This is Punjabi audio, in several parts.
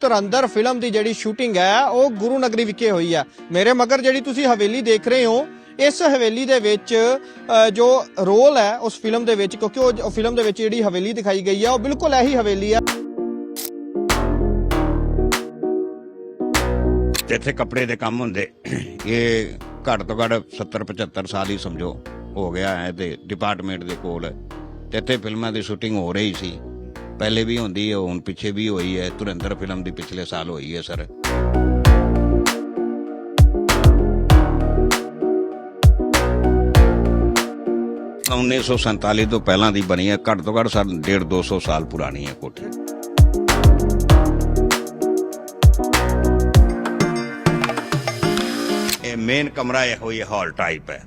ਧੁਰੰਦਰ ਫਿਲਮ ਦੀ ਜਿਹੜੀ ਸ਼ੂਟਿੰਗ ਹੈ, ਉਹ ਗੁਰੂ ਨਗਰੀ ਵਿਖੇ ਹੋਈ ਹੈ। ਮੇਰੇ ਮਗਰ ਜਿਹੜੀ ਤੁਸੀਂ ਹਵੇਲੀ ਦੇਖ ਰਹੇ ਹੋ, ਇਸ ਹਵੇਲੀ ਦੇ ਵਿੱਚ ਜੋ ਰੋਲ ਹੈ ਉਸ ਫਿਲਮ ਦੇ ਵਿੱਚ, ਕਿਉਂਕਿ ਉਹ ਫਿਲਮ ਦੇ ਵਿੱਚ ਜਿਹੜੀ ਹਵੇਲੀ ਦਿਖਾਈ ਗਈ ਹੈ, ਉਹ ਬਿਲਕੁਲ ਇਹੀ ਹਵੇਲੀ ਹੈ। ਤੇ ਇੱਥੇ ਕੱਪੜੇ ਦੇ ਕੰਮ ਹੁੰਦੇ, ਇਹ ਘੱਟ ਤੋਂ ਘੱਟ 70 75 ਸਾਲ ਹੀ ਸਮਝੋ ਹੋ ਗਿਆ ਹੈ, ਤੇ ਡਿਪਾਰਟਮੈਂਟ ਦੇ ਕੋਲ ਤੇ ਇੱਥੇ ਫਿਲਮਾਂ ਦੀ ਸ਼ੂਟਿੰਗ ਹੋ ਰਹੀ ਸੀ। ਪਹਿਲੇ ਵੀ ਹੁੰਦੀ ਹੈ ਹੁਣ ਪਿੱਛੇ ਵੀ ਹੋਈ ਹੈ ਧੁਰੰਦਰ ਫਿਲਮ ਦੀ ਪਿਛਲੇ ਸਾਲ ਹੋਈ ਹੈ ਸਰ। ਉੱਨੀ ਸੌ 47 ਤੋਂ ਪਹਿਲਾਂ ਦੀ ਬਣੀ ਹੈ ਘੱਟ ਤੋਂ ਘੱਟ ਸਰ 1.5 200 ਸਾਲ ਪੁਰਾਣੀ ਹੈ ਕੋਠੀ। ਇਹ ਮੇਨ ਕਮਰਾ ਇਹ ਹੋਈ ਹਾਲ ਟਾਈਪ ਹੈ।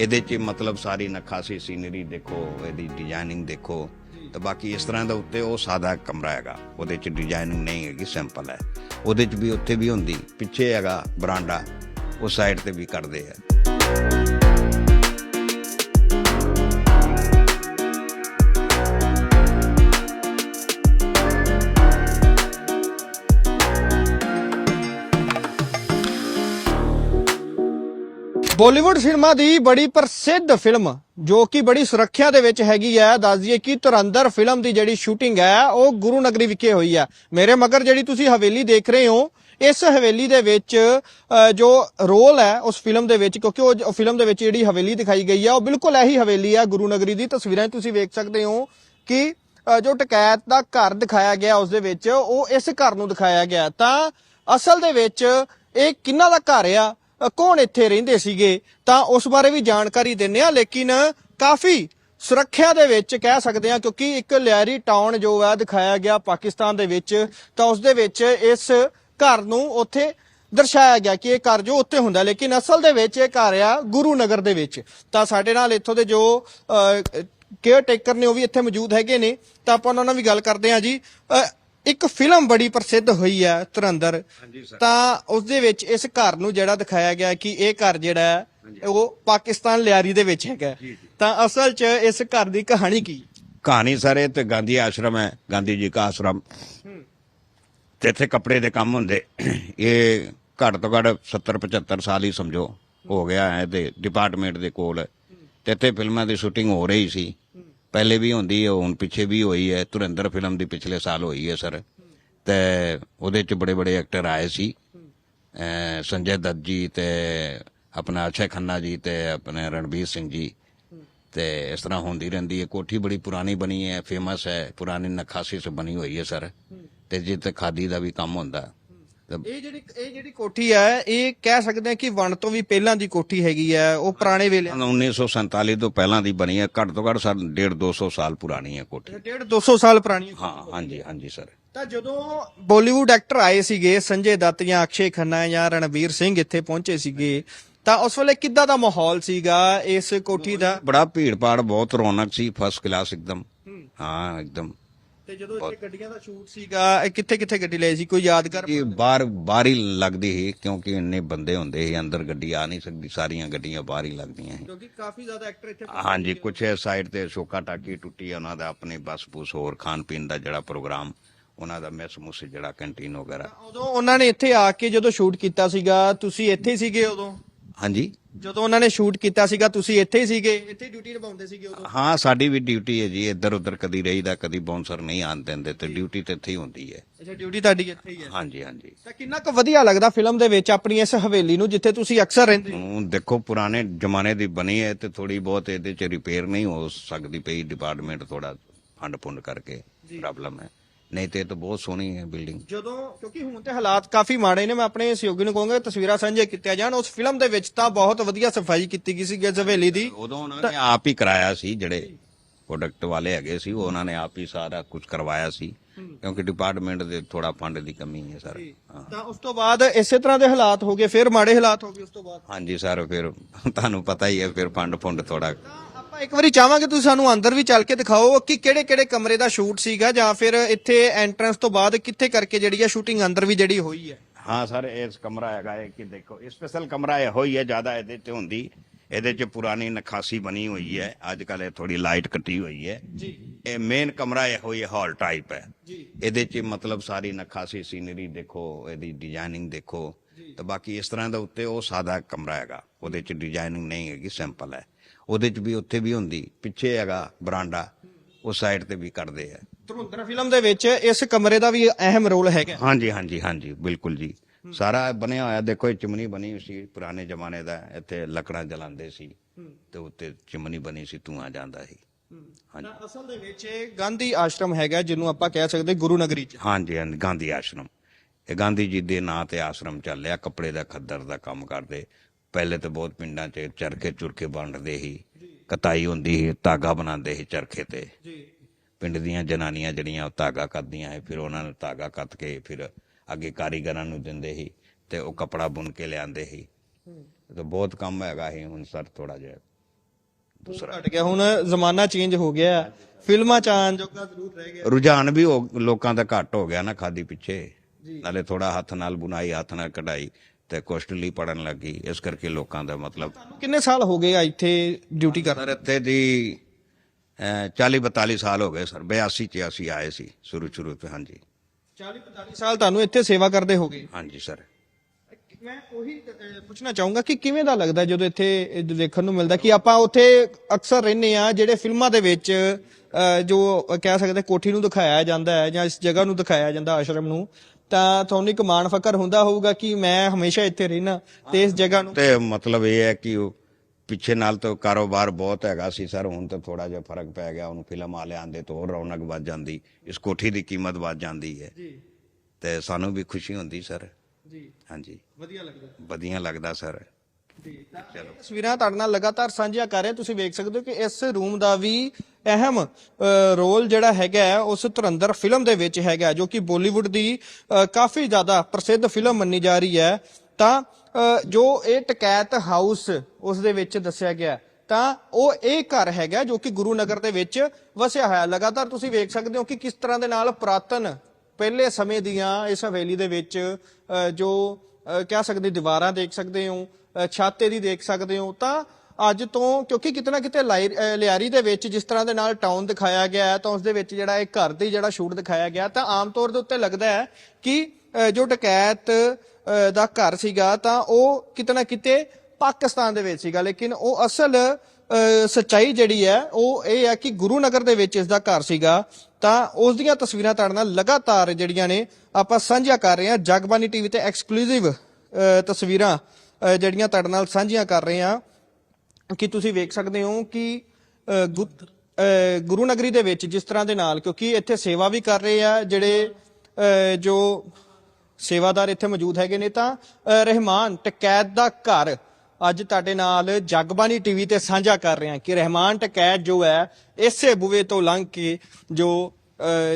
ਇਹਦੇ ਚ ਮਤਲਬ ਸਾਰੀ ਨਖਾਸੀ ਸੀਨਰੀ ਦੇਖੋ ਇਹਦੀ ਡਿਜ਼ਾਈਨਿੰਗ ਦੇਖੋ। ਤੇ ਬਾਕੀ ਇਸ ਤਰ੍ਹਾਂ ਦਾ ਉੱਤੇ ਉਹ ਸਾਦਾ ਕਮਰਾ ਹੈਗਾ। ਉਹਦੇ ਚ ਡਿਜ਼ਾਈਨਿੰਗ ਨਹੀਂ ਹੈਗੀ ਸਿੰਪਲ ਹੈ। ਉਹਦੇ ਚ ਵੀ ਉੱਥੇ ਵੀ ਹੁੰਦੀ, ਪਿੱਛੇ ਹੈਗਾ ਬਰਾਂਡਾ, ਉਹ ਸਾਈਡ ਤੇ ਵੀ ਕਰਦੇ ਆ। ਬਾਲੀਵੁੱਡ ਸਿਨੇਮਾ ਦੀ ਬੜੀ ਪ੍ਰਸਿੱਧ ਫਿਲਮ ਜੋ ਕਿ ਬੜੀ ਸੁਰੱਖਿਆ ਦੇ ਵਿੱਚ ਹੈਗੀ ਹੈ ਦੱਸ ਦਈਏ ਕਿ ਧੁਰੰਦਰ ਫਿਲਮ ਦੀ ਜਿਹੜੀ ਸ਼ੂਟਿੰਗ ਹੈ, ਉਹ ਗੁਰੂ ਨਗਰੀ ਵਿਖੇ ਹੋਈ ਹੈ। ਮੇਰੇ ਮਗਰ ਜਿਹੜੀ ਤੁਸੀਂ ਹਵੇਲੀ ਦੇਖ ਰਹੇ ਹੋ, ਇਸ ਹਵੇਲੀ ਦੇ ਵਿੱਚ ਜੋ ਰੋਲ ਹੈ ਉਸ ਫਿਲਮ ਦੇ ਵਿੱਚ, ਕਿਉਂਕਿ ਉਹ ਫਿਲਮ ਦੇ ਵਿੱਚ ਜਿਹੜੀ ਹਵੇਲੀ ਦਿਖਾਈ ਗਈ ਹੈ, ਉਹ ਬਿਲਕੁਲ ਇਹੀ ਹਵੇਲੀ ਹੈ, ਗੁਰੂ ਨਗਰੀ ਦੀ। ਤਸਵੀਰਾਂ 'ਚ ਤੁਸੀਂ ਵੇਖ ਸਕਦੇ ਹੋ ਕਿ ਜੋ ਟਕੈਤ ਦਾ ਘਰ ਦਿਖਾਇਆ ਗਿਆ ਉਸ ਦੇ ਵਿੱਚ, ਉਹ ਇਸ ਘਰ ਨੂੰ ਦਿਖਾਇਆ ਗਿਆ। ਤਾਂ ਅਸਲ ਦੇ ਵਿੱਚ ਇਹ ਕਿੰਨਾ ਦਾ ਘਰ ਆ? ਕੌਣ ਇੱਥੇ ਰਹਿੰਦੇ ਸੀਗੇ? ਤਾਂ ਉਸ ਬਾਰੇ ਵੀ ਜਾਣਕਾਰੀ ਦਿੰਨੇ ਆ ਲੇਕਿਨ ਕਾਫੀ ਸੁਰੱਖਿਆ ਦੇ ਵਿੱਚ ਕਹਿ ਸਕਦੇ ਆ ਕਿਉਂਕਿ ਇੱਕ ਲਿਆਰੀ ਟਾਊਨ ਜੋ ਹੈ, ਦਿਖਾਇਆ ਗਿਆ ਪਾਕਿਸਤਾਨ ਦੇ ਵਿੱਚ, ਤਾਂ ਉਸ ਦੇ ਵਿੱਚ ਇਸ ਘਰ ਨੂੰ ਉੱਥੇ ਦਰਸਾਇਆ ਗਿਆ ਕਿ ਇਹ ਘਰ ਜੋ ਉੱਤੇ ਹੁੰਦਾ ਲੇਕਿਨ ਅਸਲ ਦੇ ਵਿੱਚ ਇਹ ਘਰ ਆ ਗੁਰੂ ਨਗਰ ਦੇ ਵਿੱਚ। ਤਾਂ ਸਾਡੇ ਨਾਲ ਇੱਥੋਂ ਦੇ ਜੋ ਕੇਅਰ ਟੇਕਰ ਨੇ ਉਹ ਵੀ ਇੱਥੇ ਮੌਜੂਦ ਹੈਗੇ ਨੇ। ਤਾਂ ਆਪਾਂ ਉਹਨਾਂ ਨਾਲ ਵੀ ਗੱਲ ਕਰਦੇ ਹਾਂ ਜੀ। ਇੱਕ ਫਿਲਮ ਬੜੀ ਪ੍ਰਸਿੱਧ ਹੋਈ ਹੈ ਧੁਰੰਦਰ ਤਾਂ ਉਸ ਦੇ ਵਿੱਚ ਇਸ ਘਰ ਨੂੰ ਜਿਹੜਾ ਦਿਖਾਇਆ ਗਿਆ ਕਿ ਇਹ ਘਰ ਜਿਹੜਾ ਹੈ, ਉਹ ਪਾਕਿਸਤਾਨ ਲਿਆਰੀ ਦੇ ਵਿੱਚ ਹੈਗਾ। ਤਾਂ ਅਸਲ 'ਚ ਇਸ ਘਰ ਦੀ ਕਹਾਣੀ ਕੀ? ਕਹਾਣੀ ਸਰ ਇਹ ਤੇ ਗਾਂਧੀ ਆਸ਼ਰਮ ਹੈ ਗਾਂਧੀ ਜੀ ਦਾ ਆਸ਼ਰਮ। ਤੇ ਇੱਥੇ ਕੱਪੜੇ ਦੇ ਕੰਮ ਹੁੰਦੇ। ਇਹ ਘੱਟ ਤੋਂ ਘੱਟ 70 75 ਸਾਲ ਹੀ ਸਮਝੋ ਹੋ ਗਿਆ ਹੈ ਤੇ ਡਿਪਾਰਟਮੈਂਟ ਦੇ ਕੋਲ। ਤੇ ਇੱਥੇ ਫਿਲਮਾਂ ਦੀ ਸ਼ੂਟਿੰਗ ਹੋ ਰਹੀ ਸੀ। ਪਹਿਲੇ ਵੀ ਹੁੰਦੀ ਹੈ, ਹੁਣ ਪਿੱਛੇ ਵੀ ਹੋਈ ਹੈ। ਧੁਰੰਦਰ ਫਿਲਮ ਦੀ ਪਿਛਲੇ ਸਾਲ ਹੋਈ ਹੈ, ਸਰ। ਤੇ ਉਹਦੇ ਚ ਬੜੇ ਬੜੇ ਐਕਟਰ ਆਏ ਸੀ। ਸੰਜੇ ਦੱਤ ਜੀ ਤੇ ਆਪਣਾ ਅਕਸ਼ੇ ਖੰਨਾ ਜੀ ਤੇ ਆਪਣੇ ਰਣਬੀਰ ਸਿੰਘ ਜੀ। ਤੇ ਇਸ ਤਰ੍ਹਾਂ ਹੁੰਦੀ ਰਹਿੰਦੀ ਹੈ। ਕੋਠੀ ਬੜੀ ਪੁਰਾਣੀ ਬਣੀ ਹੈ ਫੇਮਸ ਹੈ। ਪੁਰਾਣੀ ਨਕਾਸ਼ੀ ਸੇ ਬਣੀ ਹੋਈ ਹੈ, ਸਰ। ਤੇ ਜਿੱਥੇ ਖਾਦੀ ਦਾ ਵੀ ਕੰਮ ਹੁੰਦਾ। ਇਹ ਜਿਹੜੀ ਇਹ ਜਿਹੜੀ ਕੋਠੀ ਹੈ ਇਹ ਕਹਿ ਸਕਦੇ ਆ ਕਿ ਵਣ ਤੋਂ ਵੀ ਪਹਿਲਾਂ ਦੀ ਕੋਠੀ ਹੈਗੀ ਹੈ ਉਹ ਪੁਰਾਣੇ ਵੇਲੇ 1947 ਤੋਂ ਪਹਿਲਾਂ ਦੀ ਬਣੀ ਹੈ ਘੱਟ ਤੋਂ ਘੱਟ ਸਰ 1.5 200 ਸਾਲ ਪੁਰਾਣੀ ਹੈ ਕੋਠੀ। ਡੇਢ 200 ਸਾਲ ਪੁਰਾਣੀ ਹਾਂ ਹਾਂਜੀ ਹਾਂਜੀ ਸਰ। ਤਾਂ ਜਦੋਂ ਬਾਲੀਵੁੱਡ ਐਕਟਰ ਆਏ ਸੀਗੇ ਸੰਜੇ ਦੱਤ ਜਾਂ ਅਕਸ਼ੇ ਖੰਨਾ ਜਾਂ ਰਣਵੀਰ ਸਿੰਘ ਇੱਥੇ ਪਹੁੰਚੇ ਸੀਗੇ ਤਾਂ ਉਸ ਵੇਲੇ ਕਿੱਦਾਂ ਦਾ ਮਾਹੌਲ ਸੀਗਾ ਇਸ ਕੋਠੀ ਦਾ? ਬੜਾ ਭੀੜ ਭਾੜ ਬਹੁਤ ਰੌਣਕ ਸੀ ਫਸਟ ਕਲਾਸ ਇੱਕਦਮ। ਹਾਂ ਇੱਕਦਮ। ਤੇ ਜਦੋਂ ਇੱਥੇ ਗੱਡੀਆਂ ਦਾ ਸ਼ੂਟ ਸੀਗਾ ਇਹ ਕਿੱਥੇ ਕਿੱਥੇ ਗੱਡੀ ਲਈ ਸੀ? ਕੋਈ ਯਾਦਗਾਰ ਇਹ ਬਾਹਰ ਬਾਹਰ ਹੀ ਲੱਗਦੀ ਸੀ ਕਿਉਂਕਿ ਇੰਨੇ ਬੰਦੇ ਹੁੰਦੇ ਸੀ ਅੰਦਰ ਗੱਡੀ ਆ ਨਹੀਂ ਸਕਦੀ ਸਾਰੀਆਂ ਗੱਡੀਆਂ ਬਾਹਰ ਹੀ ਲੱਗਦੀਆਂ ਸੀ। ਕਿਉਂਕਿ ਕਾਫੀ ਜ਼ਿਆਦਾ ਐਕਟਰ ਇੱਥੇ ਹਾਂਜੀ ਕੁਛ ਸਾਈਡ ਤੇ ਸ਼ੋਕਾ ਟਾਕੀ ਟੁੱਟੀ ਉਹਨਾਂ ਦਾ ਆਪਣੇ ਬੱਸ ਬੁਸ ਹੋਰ ਖਾਣ ਪੀਣ ਦਾ ਜਿਹੜਾ ਪ੍ਰੋਗਰਾਮ ਉਹਨਾਂ ਦਾ ਮੈਸ ਮੁਸ ਜਿਹੜਾ ਕੈਂਟੀਨ ਵਗੈਰਾ। ਉਦੋਂ ਉਹਨਾਂ ਨੇ ਇੱਥੇ ਆ ਕੇ ਜਦੋਂ ਸ਼ੂਟ ਕੀਤਾ ਸੀਗਾ ਤੁਸੀਂ ਇੱਥੇ ਸੀਗੇ ਉਦੋਂ? ਹਾਂਜੀ। ਜਦੋਂ ਉਹਨਾਂ ਨੇ ਸ਼ੂਟ ਕੀਤਾ ਸੀਗਾ ਤੁਸੀਂ ਇੱਥੇ ਹੀ ਸੀਗੇ ਇੱਥੇ ਡਿਊਟੀ ਨਿਭਾਉਂਦੇ ਸੀਗੇ ਉਦੋਂ? ਹਾਂ ਸਾਡੀ ਵੀ ਡਿਊਟੀ ਹੈ ਜੀ ਇੱਧਰ ਉੱਧਰ ਕਦੀ ਰਹੀਦਾ ਕਦੀ ਬਾਉਂਸਰ ਨਹੀਂ ਆਣ ਦਿੰਦੇ ਤੇ ਡਿਊਟੀ ਤੇ ਇੱਥੇ ਹੀ ਹੁੰਦੀ ਹੈ। ਅੱਛਾ ਡਿਊਟੀ ਤੁਹਾਡੀ ਇੱਥੇ ਹੀ ਹੈ। ਹਾਂਜੀ ਹਾਂਜੀ। ਤਾਂ ਕਿੰਨਾ ਕੁ ਵਧੀਆ ਲੱਗਦਾ ਫਿਲਮ ਦੇ ਵਿੱਚ ਆਪਣੀ ਇਸ ਹਵੇਲੀ ਨੂੰ ਜਿੱਥੇ ਤੁਸੀਂ ਅਕਸਰ ਰਹਿੰਦੇ ਹੋ? ਹੁਣ ਦੇਖੋ ਪੁਰਾਣੇ ਜ਼ਮਾਨੇ ਦੀ ਬਣੀ ਹੈ ਤੇ ਥੋੜੀ ਬਹੁਤ ਇਹਦੇ ਚ ਰਿਪੇਅਰ ਨਹੀਂ ਹੋ ਸਕਦੀ ਪਈ ਡਿਪਾਰਟਮੈਂਟ ਥੋੜਾ ਫੰਡ ਫੁੰਡ ਕਰਕੇ ਪ੍ਰੋਬਲਮ ਹੈ। ਨਹੀਂ ਤੇ ਇਹ ਤਾਂ ਬਹੁਤ ਸੋਹਣੀ ਹੈ ਬਿਲਡਿੰਗ ਜਦੋਂ ਕਿਉਂਕਿ ਹੁਣ ਤੇ ਹਾਲਾਤ ਕਾਫੀ ਮਾੜੇ ਨੇ ਮੈਂ ਆਪਣੇ ਸਹਿਯੋਗੀ ਨੂੰ ਕਹਾਂਗਾ ਤਸਵੀਰਾਂ ਸਾਂਝੇ ਕੀਤੀਆਂ ਜਾਣ। ਉਸ ਫਿਲਮ ਦੇ ਵਿੱਚ ਤਾਂ ਬਹੁਤ ਵਧੀਆ ਸਫ਼ਾਈ ਕੀਤੀ ਗਈ ਸੀ ਇਸ ਹਵੇਲੀ ਦੀ। ਉਦੋਂ ਉਹਨਾਂ ਨੇ ਆਪ ਹੀ ਕਰਾਇਆ ਸੀ ਜਿਹੜੇ ਪ੍ਰੋਡਕਟ ਵਾਲੇ ਹੈਗੇ ਸੀ ਉਹ ਉਹਨਾਂ ਨੇ ਆਪ ਹੀ ਸਾਰਾ ਕੁਝ ਕਰਵਾਇਆ ਸੀ ਕਿਉਂਕਿ ਡਿਪਾਰਟਮੈਂਟ ਦੇ ਥੋੜਾ ਫੰਡ ਦੀ ਕਮੀ ਹੈ ਸਰ। ਹਾਂ। ਤਾਂ ਉਸ ਤੋਂ ਬਾਅਦ ਇਸੇ ਤਰ੍ਹਾਂ ਦੇ ਹਾਲਾਤ ਹੋ ਗਏ ਫਿਰ ਮਾੜੇ ਹਾਲਾਤ ਹੋ ਗਏ ਉਸ ਤੋਂ ਬਾਅਦ। ਹਾਂਜੀ ਸਰ ਫਿਰ ਤੁਹਾਨੂੰ ਪਤਾ ਹੀ ਹੈ ਫਿਰ ਫੰਡ ਫੁੰਡ ਥੋੜਾ ਇੱਕ ਵਾਰੀ ਚਾਹਾਂਗੇ ਤੁਸੀਂ ਸਾਨੂੰ ਅੰਦਰ ਵੀ ਚੱਲ ਕੇ ਦਿਖਾਓ ਕਿ ਕਿਹੜੇ ਕਿਹੜੇ ਕਮਰੇ ਦਾ ਸ਼ੂਟ ਸੀਗਾ ਜਾਂ ਫਿਰ ਇੱਥੇ ਐਂਟਰੈਂਸ ਤੋਂ ਬਾਅਦ ਕਿੱਥੇ ਕਰਕੇ ਜਿਹੜੀ ਆ ਸ਼ੂਟਿੰਗ ਅੰਦਰ ਵੀ ਜਿਹੜੀ ਹੋਈ ਹੈ? ਹਾਂ ਸਰ ਇਸ ਕਮਰਾ ਹੈਗਾ ਹੈ ਕਿ ਦੇਖੋ ਸਪੈਸ਼ਲ ਕਮਰਾ ਇਹ ਹੋਈ ਹੈ ਜ਼ਿਆਦਾ ਇਹਦੇ ਤੇ ਹੁੰਦੀ ਇਹਦੇ 'ਚ ਪੁਰਾਣੀ ਨਖਾਸੀ ਬਣੀ ਹੋਈ ਹੈ ਅੱਜ ਕੱਲ ਇਹ ਥੋੜੀ ਲਾਈਟ ਕੱਟੀ ਹੋਈ ਹੈ। ਜੀ। ਇਹ ਮੇਨ ਕਮਰਾ ਇਹੋ ਹੀ ਹਾਲ ਟਾਈਪ ਹੈ। ਜੀ। ਇਹਦੇ 'ਚ ਮਤਲਬ ਸਾਰੀ ਨਖਾਸੀ ਸੀਨਰੀ ਦੇਖੋ ਇਹਦੀ ਡਿਜ਼ਾਈਨਿੰਗ ਦੇਖੋ। ਤੇ ਬਾਕੀ ਇਸ ਤਰ੍ਹਾਂ ਦਾ ਉੱਤੇ ਉਹ ਸਾਦਾ ਕਮਰਾ ਹੈਗਾ ਉਹਦੇ 'ਚ ਡਿਜ਼ਾਈਨਿੰਗ ਨਹੀਂ ਹੈਗੀ ਸਿੰਪਲ ਹੈ। ਉਹਦੇ 'ਚ ਵੀ ਉੱਥੇ ਵੀ ਹੁੰਦੀ ਪਿੱਛੇ ਹੈਗਾ ਬਰਾਂਡਾ ਉਸ ਸਾਈਡ ਤੇ ਵੀ ਕਰਦੇ ਆ। ਧਰੁੰਦਰ ਫਿਲਮ ਦੇ ਵਿੱਚ ਇਸ ਕਮਰੇ ਦਾ ਵੀ ਅਹਿਮ ਰੋਲ ਹੈਗਾ। ਹਾਂਜੀ ਹਾਂਜੀ ਹਾਂਜੀ ਬਿਲਕੁਲ ਜੀ। ਸਾਰਾ ਬਣਿਆ ਹੋਇਆ ਦੇਖੋ ਇਹ ਚਿਮਨੀ ਬਣੀ ਹੋਈ ਸੀ ਪੁਰਾਣੇ ਜ਼ਮਾਨੇ ਦਾ ਇੱਥੇ ਲੱਕੜਾਂ ਜਲਾਉਂਦੇ ਸੀ। ਤੇ ਉੱਤੇ ਚਿਮਨੀ ਬਣੀ ਸੀ ਧੂਆਂ ਜਾਂਦਾ ਸੀ। ਹਾਂਜੀ। ਅਸਲ ਦੇ ਵਿੱਚ ਗਾਂਧੀ ਆਸ਼ਰਮ ਹੈਗਾ ਜਿਹਨੂੰ ਆਪਾਂ ਕਹਿ ਸਕਦੇ ਗੁਰੂ ਨਗਰੀ ਚ। ਹਾਂਜੀ ਹਾਂਜੀ ਗਾਂਧੀ ਆਸ਼ਰਮ। ਇਹ ਗਾਂਧੀ ਜੀ ਦੇ ਨਾਂ ਤੇ ਆਸ਼ਰਮ ਚੱਲਿਆ ਕੱਪੜੇ ਦਾ ਖੱਦਰ ਦਾ ਕੰਮ ਕਰਦੇ। ਪਹਿਲੇ ਤਾਂ ਬਹੁਤ ਪਿੰਡਾਂ 'ਚ ਚਰਖੇ ਚੁਰਖੇ ਬਣਦੇ ਸੀ। ਕਤਾਈ ਹੁੰਦੀ ਸੀ ਧਾਗਾ ਬਣਾਉਂਦੇ ਸੀ ਚਰਖੇ ਤੇ। ਪਿੰਡ ਦੀਆਂ ਜਨਾਨੀਆਂ ਜਿਹੜੀਆਂ ਉਹ ਧਾਗਾ ਕੱਤਦੀਆਂ ਸੀ ਫਿਰ ਉਹਨਾਂ ਨੂੰ ਧਾਗਾ ਕੱਤ ਕੇ ਫਿਰ ਅੱਗੇ ਕਾਰੀਗਰਾਂ ਨੂੰ ਦਿੰਦੇ ਸੀ ਤੇ ਉਹ ਕਪੜਾ ਬੁਣ ਕੇ ਲਿਆਂਦੇ ਸੀ। ਤੇ ਬਹੁਤ ਕੰਮ ਹੈਗਾ ਸੀ ਹੁਣ ਸਰ ਥੋੜਾ ਜਿਹਾ। ਦੂਸਰਾ। ਘਟ ਗਿਆ ਹੁਣ ਜ਼ਮਾਨਾ ਚੇਂਜ ਹੋ ਗਿਆ। ਹੈ। ਫਿਲਮਾਂ ਚ ਆਉਣ ਜੋਗਾ ਜ਼ਰੂਰ ਰਹਿ ਗਿਆ। ਰੁਝਾਨ ਵੀ ਹੋ- ਲੋਕਾਂ ਦਾ ਘੱਟ ਹੋ ਗਿਆ ਨਾ ਖਾਦੀ ਪਿੱਛੇ। ਨਾਲੇ ਥੋੜਾ ਹੱਥ ਨਾਲ ਬੁਨਾਈ ਹੱਥ ਨਾਲ ਕਢਾਈ। ਤੇ ਕੋਸਟਲੀ ਪੜਨ ਲੱਗੀ। ਇਸ ਕਰਕੇ ਲੋਕਾਂ ਦਾ ਮਤਲਬ ਕਿੰਨੇ ਸਾਲ ਹੋ ਗਏ ਆ ਇੱਥੇ ਡਿਊਟੀ ਕਰ ਸਰ ਇੱਥੇ ਦੀ 40 42 ਸਾਲ ਹੋ ਗਏ ਸਰ। 82 ਚ ਅਸੀਂ ਆਏ ਸੀ ਸ਼ੁਰੂ ਸ਼ੁਰੂ ਤੇ ਹਾਂਜੀ। 40 45 ਸਾਲ ਤੁਹਾਨੂੰ ਇੱਥੇ ਸੇਵਾ ਕਰਦੇ ਹੋ ਗਏ? ਹਾਂਜੀ ਸਰ। ਮੈਂ ਉਹੀ ਪੁੱਛਣਾ ਚਾਹੂੰਗਾ ਕਿ ਕਿਵੇਂ ਦਾ ਲੱਗਦਾ ਜਦੋਂ ਇੱਥੇ ਦੇਖਣ ਨੂੰ ਮਿਲਦਾ ਕਿ ਆਪਾਂ ਉੱਥੇ ਅਕਸਰ ਰਹਿੰਦੇ ਆ ਜਿਹੜੇ ਫਿਲਮਾਂ ਦੇ ਵਿੱਚ ਜੋ ਕਹਿ ਸਕਦੇ ਕੋਠੀ ਨੂੰ ਦਿਖਾਇਆ ਜਾਂਦਾ ਹੈ ਜਾਂ ਇਸ ਜਗ੍ਹਾ ਨੂੰ ਦਿਖਾਇਆ ਜਾਂਦਾ ਆਸ਼ਰਮ ਨੂੰ ਤਾਂ ਤੁਹਾਨੂੰ ਇੱਕ ਮਾਣ ਫਕਰ ਹੁੰਦਾ ਹੋਊਗਾ ਕਿ ਮੈਂ ਹਮੇਸ਼ਾ ਇੱਥੇ ਰਹਿਣਾ ਤੇ ਇਸ ਜਗ੍ਹਾ ਨੂੰ ਤੇ ਮਤਲਬ ਇਹ ਹੈ ਕਿ ਉਹ ਪਿੱਛੇ ਨਾਲ ਤਾਂ ਕਾਰੋਬਾਰ ਬਹੁਤ ਹੈਗਾ ਸੀ ਸਰ ਹੁਣ ਤਾਂ ਥੋੜਾ ਜਿਹਾ ਫ਼ਰਕ ਪੈ ਗਿਆ। ਹੁਣ ਫਿਲਮ ਵਾਲੇ ਆਂਦੇ ਤਾਂ ਹੋਰ ਰੌਣਕ ਵੱਧ ਜਾਂਦੀ ਇਸ ਕੋਠੀ ਦੀ ਕੀਮਤ ਵੱਧ ਜਾਂਦੀ ਹੈ। ਜੀ। ਤੇ ਸਾਨੂੰ ਵੀ ਖੁਸ਼ੀ ਹੁੰਦੀ ਸਰ। ਜੀ। ਹਾਂਜੀ। ਵਧੀਆ ਲੱਗਦਾ। ਵਧੀਆ ਲੱਗਦਾ ਸਰ। ਤਸਵੀਰਾਂ ਤੁਹਾਡੇ ਨਾਲ ਲਗਾਤਾਰ ਸਾਂਝੀਆਂ ਕਰ ਰਹੇ ਤੁਸੀਂ ਵੇਖ ਸਕਦੇ ਹੋ ਕਿ ਇਸ ਰੂਮ ਦਾ ਵੀ ਅਹਿਮ ਰੋਲ ਜਿਹੜਾ ਹੈਗਾ ਉਸ ਧੁਰੰਦਰ ਫਿਲਮ ਦੇ ਵਿੱਚ ਹੈਗਾ, ਜੋ ਕਿ ਬਾਲੀਵੁੱਡ ਦੀ ਕਾਫੀ ਜ਼ਿਆਦਾ ਪ੍ਰਸਿੱਧ ਫਿਲਮ ਮੰਨੀ ਜਾ ਰਹੀ ਹੈ। ਤਾਂ ਜੋ ਇਹ ਟਕੈਤ ਹਾਊਸ ਉਸ ਦੇ ਵਿੱਚ ਦੱਸਿਆ ਗਿਆ ਤਾਂ ਉਹ ਇਹ ਘਰ ਹੈਗਾ ਜੋ ਕਿ ਗੁਰੂ ਨਗਰ ਦੇ ਵਿੱਚ ਵਸਿਆ ਹੋਇਆ। ਲਗਾਤਾਰ ਤੁਸੀਂ ਵੇਖ ਸਕਦੇ ਹੋ ਕਿ ਕਿਸ ਤਰ੍ਹਾਂ ਦੇ ਨਾਲ ਪੁਰਾਤਨ ਪਹਿਲੇ ਸਮੇਂ ਦੀਆਂ ਇਸ ਹਵੇਲੀ ਦੇ ਵਿੱਚ ਜੋ ਕਹਿ ਸਕਦੇ ਦੀਵਾਰਾਂ ਦੇਖ ਸਕਦੇ ਹੋ ਅ, ਛੱਤ ਇਹਦੀ ਦੇਖ ਸਕਦੇ ਹੋ ਤਾਂ ਅੱਜ ਤੋਂ ਕਿਉਂਕਿ ਕਿਤਨਾ ਕਿਤੇ ਲਾਈ- ਲਿਆਰੀ ਦੇ ਵਿੱਚ ਜਿਸ ਤਰ੍ਹਾਂ ਦੇ ਨਾਲ ਟਾਊਨ ਦਿਖਾਇਆ ਗਿਆ ਹੈ ਤਾਂ ਉਸ ਦੇ ਵਿੱਚ ਜਿਹੜਾ ਇਹ ਘਰ ਦੀ ਜਿਹੜਾ ਸ਼ੂਟ ਦਿਖਾਇਆ ਗਿਆ ਤਾਂ ਆਮ ਤੌਰ ਦੇ ਉੱਤੇ ਲੱਗਦਾ ਹੈ ਕਿ ਜੋ ਡਕੈਤ ਦਾ ਘਰ ਸੀਗਾ ਤਾਂ ਉਹ ਕਿਤਨਾ ਕਿਤੇ ਪਾਕਿਸਤਾਨ ਦੇ ਵਿੱਚ ਸੀਗਾ ਲੇਕਿਨ ਉਹ ਅਸਲ ਅ, ਸੱਚਾਈ ਜਿਹੜੀ ਹੈ ਉਹ ਇਹ ਹੈ ਕਿ ਗੁਰੂ ਨਗਰ ਦੇ ਵਿੱਚ ਇਸ ਦਾ ਘਰ ਸੀਗਾ ਤਾਂ ਉਸ ਦੀਆਂ ਤਸਵੀਰਾਂ ਤੁਹਾਡੇ ਨਾਲ ਲਗਾਤਾਰ ਜਿਹੜੀਆਂ ਨੇ ਆਪਾਂ ਸਾਂਝੀਆਂ ਕਰ ਰਹੇ ਹਾਂ। ਜਗਬਾਨੀ ਟੀਵੀ ਤੇ ਐਕਸਕਲੂਸਿਵ ਤਸਵੀਰਾਂ ਜਿਹੜੀਆਂ ਤੁਹਾਡੇ ਨਾਲ ਸਾਂਝੀਆਂ ਕਰ ਰਹੇ ਹਾਂ। ਕਿ ਤੁਸੀਂ ਵੇਖ ਸਕਦੇ ਹੋ ਕਿ ਗੁ- ਗੁਰੂ ਨਗਰੀ ਦੇ ਵਿੱਚ ਜਿਸ ਤਰ੍ਹਾਂ ਦੇ ਨਾਲ ਕਿਉਂਕਿ ਇੱਥੇ ਸੇਵਾ ਵੀ ਕਰ ਰਹੇ ਆ ਜਿਹੜੇ ਜੋ ਸੇਵਾਦਾਰ ਇੱਥੇ ਮੌਜੂਦ ਹੈਗੇ ਨੇ ਤਾਂ ਰਹਿਮਾਨ ਟਕੈਤ ਦਾ ਘਰ ਅੱਜ ਤੁਹਾਡੇ ਨਾਲ ਜਗਬਾਨੀ ਟੀਵੀ ਤੇ ਸਾਂਝਾ ਕਰ ਰਹੇ ਹਾਂ ਕਿ ਰਹਿਮਾਨ ਟਕੈਤ ਜੋ ਹੈ, ਇਸੇ ਬੂਵੇ ਤੋਂ ਲੰਘ ਕੇ ਜੋ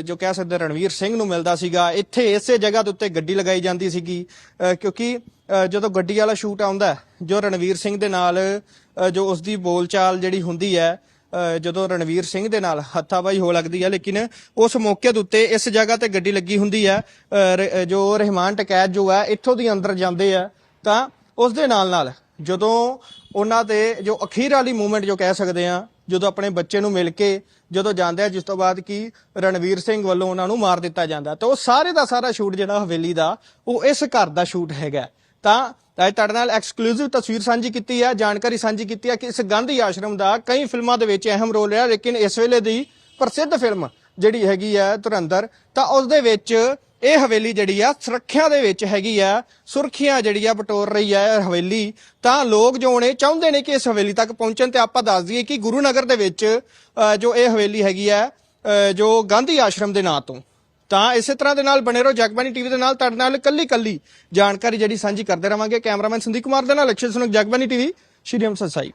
ਜੋ ਕਹਿ ਸਕਦੇ ਰਣਵੀਰ ਸਿੰਘ ਨੂੰ ਮਿਲਦਾ ਸੀਗਾ, ਇੱਥੇ ਇਸੇ ਜਗ੍ਹਾ ਦੇ ਉੱਤੇ ਗੱਡੀ ਲਗਾਈ ਜਾਂਦੀ ਸੀਗੀ। ਕਿਉਂਕਿ ਜਦੋਂ ਗੱਡੀ ਵਾਲਾ ਸ਼ੂਟ ਆਉਂਦਾ ਜੋ ਰਣਵੀਰ ਸਿੰਘ ਦੇ ਨਾਲ ਜੋ ਉਸ ਦੀ ਬੋਲਚਾਲ ਜਿਹੜੀ ਹੁੰਦੀ ਹੈ ਜਦੋਂ ਰਣਵੀਰ ਸਿੰਘ ਦੇ ਨਾਲ ਹੱਥਾਬਾਈ ਹੋ ਲੱਗਦੀ ਹੈ, ਲੇਕਿਨ ਉਸ ਮੌਕੇ ਦੇ ਉੱਤੇ ਇਸ ਜਗ੍ਹਾ ਤੇ ਗੱਡੀ ਲੱਗੀ ਹੁੰਦੀ ਹੈ ਰ- ਜੋ ਰਹਿਮਾਨ ਟਕੈਤ ਜੋ ਹੈ, ਇੱਥੋਂ ਦੀ ਅੰਦਰ ਜਾਂਦੇ ਆ ਤਾਂ ਉਸ ਦੇ ਨਾਲ ਨਾਲ ਜਦੋਂ ਉਹਨਾਂ ਦੇ ਜੋ ਅਖੀਰ ਵਾਲੀ ਮੂਵਮੈਂਟ ਜੋ ਕਹਿ ਸਕਦੇ ਆ ਜਦੋਂ ਆਪਣੇ ਬੱਚੇ ਨੂੰ ਮਿਲ ਕੇ ਜਦੋਂ ਜਾਂਦੇ ਆ, ਜਿਸ ਤੋਂ ਬਾਅਦ ਕੀ ਰਣਵੀਰ ਸਿੰਘ ਵੱਲੋਂ ਉਹਨਾਂ ਨੂੰ ਮਾਰ ਦਿੱਤਾ ਜਾਂਦਾ ਤਾਂ ਉਹ ਸਾਰੇ ਦਾ ਸਾਰਾ ਸ਼ੂਟ ਜਿਹੜਾ ਹਵੇਲੀ ਦਾ, ਉਹ ਇਸ ਘਰ ਦਾ ਸ਼ੂਟ ਹੈਗਾ ਤਾਂ ਅੱਜ ਤੁਹਾਡੇ ਨਾਲ ਐਕਸਕਲੂਸਿਵ ਤਸਵੀਰ ਸਾਂਝੀ ਕੀਤੀ ਹੈ ਜਾਣਕਾਰੀ ਸਾਂਝੀ ਕੀਤੀ ਹੈ ਕਿ ਇਸ ਗਾਂਧੀ ਆਸ਼ਰਮ ਦਾ ਕਈ ਫਿਲਮਾਂ ਦੇ ਵਿੱਚ ਅਹਿਮ ਰੋਲ ਰਿਹਾ, ਲੇਕਿਨ ਇਸ ਵੇਲੇ ਦੀ ਪ੍ਰਸਿੱਧ ਫਿਲਮ ਜਿਹੜੀ ਹੈਗੀ ਹੈ ਧੁਰੰਦਰ ਤਾਂ ਉਸ ਦੇ ਵਿੱਚ ਇਹ ਹਵੇਲੀ ਜਿਹੜੀ ਆ ਸੁਰੱਖਿਆ ਦੇ ਵਿੱਚ ਹੈਗੀ ਆ। ਸੁਰੱਖਿਆ ਜਿਹੜੀ ਆ ਬਟੋਰ ਰਹੀ ਆ ਹਵੇਲੀ। ਤਾਂ ਲੋਕ ਜੋ ਨੇ ਚਾਹੁੰਦੇ ਨੇ ਕਿ ਇਸ ਹਵੇਲੀ ਤੱਕ ਪਹੁੰਚਣ ਤੇ ਆਪਾਂ ਦੱਸ ਦਈਏ ਕਿ ਗੁਰੂ ਨਗਰ ਦੇ ਵਿੱਚ ਜੋ ਇਹ ਹਵੇਲੀ ਹੈਗੀ ਆ ਜੋ ਗਾਂਧੀ ਆਸ਼ਰਮ ਦੇ ਨਾਂ ਤੋਂ। ਤਾਂ ਇਸੇ ਤਰ੍ਹਾਂ ਦੇ ਨਾਲ ਬਣੇ ਰਹੋ ਜਗਬਾਨੀ ਟੀਵੀ ਦੇ ਨਾਲ। ਤੁਹਾਡੇ ਨਾਲ ਕੱਲੀ ਕੱਲੀ ਜਾਣਕਾਰੀ ਜਿਹੜੀ ਸਾਂਝੀ ਕਰਦੇ ਰਵਾਂਗੇ। ਕੈਮਰਾਮੈਨ ਸੰਦੀਪ ਕੁਮਾਰ ਦੇ ਨਾਲ ਅਕਸ਼ੇ ਸੁਨਕ ਜਗਬਾਨੀ ਟੀਵੀ, ਸ਼੍ਰੀ ਅੰਮ੍ਰਿਤਸਰ ਸਾਹਿਬ।